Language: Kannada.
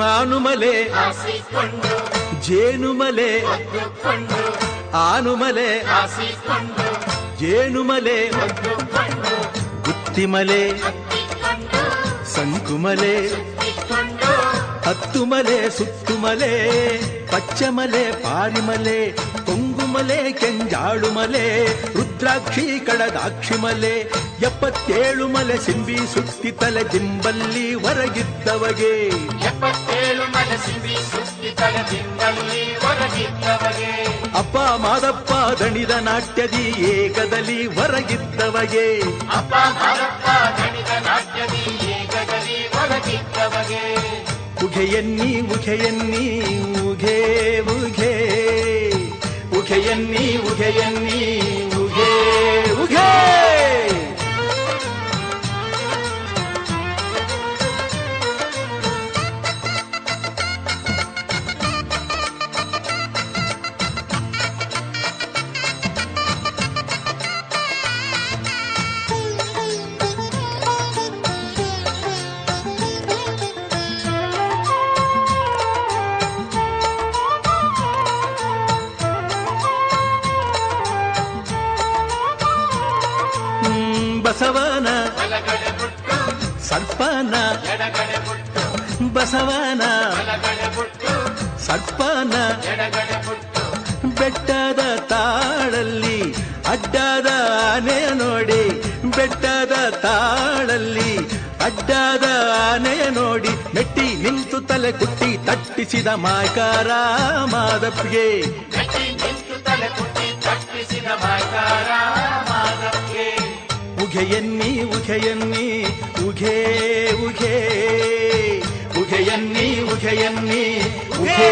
ಆನುಮಲೆ ಜೇನುಮಲೆ ಆನುಮಲೆ ಜೇನುಮಲೆ ಗುತ್ತಿಮಲೆ ಸಂಕುಮಲೆ ಹತ್ತುಮಲೆ ಸುತ್ತುಮಲೆ ಪಚ್ಚಮಲೆ ಪಾರಿಮಲೆ ಕೊಂಗುಮಲೆ ಕೆಂಜಾಳುಮಲೆ ರುದ್ರಾಕ್ಷಿ ಕಡದಾಕ್ಷಿಮಲೆ ಎಪ್ಪತ್ತೇಳು ಮಲೆ ಸಿಂಬಿ ಸುತ್ತಿ ತಲೆ ಜಿಂಬಲ್ಲಿ ಹೊರಗಿದ್ದವಗೆ. ಎಪ್ಪತ್ತೇಳು ಮನಸ್ಸಿಂಬಿ ಸುತ್ತಿ ತಲೆದಿಂಬಲ್ಲಿ ಹೊರಗಿದ್ದವಗೆ ಅಪ್ಪ ಮಾದಪ್ಪ ದಣಿದ ನಾಟ್ಯದಿ ಏಕದಲ್ಲಿ ಹೊರಗಿದ್ದವಗೆ ಅಪ್ಪ ಮಾದಪ್ಪ ದಣಿದ ನಾಟ್ಯದಿ ಏಕದಲ್ಲಿ ಹೊರಗಿದ್ದವಗೆ ಉಘೆಯನ್ನಿ ಉಘೆಯನ್ನಿ ಉಘೆ ಉಘೆ. ಉಘೆಯನ್ನಿ ಉಘೆಯನ್ನಿ ಬಸವನ ಸರ್ಪನ ಬಸವನ ಸರ್ಪನ ಬೆಟ್ಟದ ತಾಳಲ್ಲಿ ಅಡ್ಡದ ಆನೆ ನೋಡಿ. ಬೆಟ್ಟದ ತಾಳಲ್ಲಿ ಅಡ್ಡದ ಆನೆ ನೋಡಿ. ಮೆಟ್ಟಿ ನಿಂತು ತಲೆ ಕುಟ್ಟಿ ತಟ್ಟಿಸಿದ ಮಾಕಾರ ಮಾದಪ್ಪಿಗೆ. ತಲೆ ಕುಟ್ಟಿ ತಟ್ಟಿಸಿದ ಮಾಕಾರ ಉಘೆಯನ್ನಿ ಉಘೆಯನ್ನಿ ಉಘೆ ಉಘೆ ಉಘೆಯನ್ನಿ ಉಘೆಯನ್ನಿ ಉಘೆ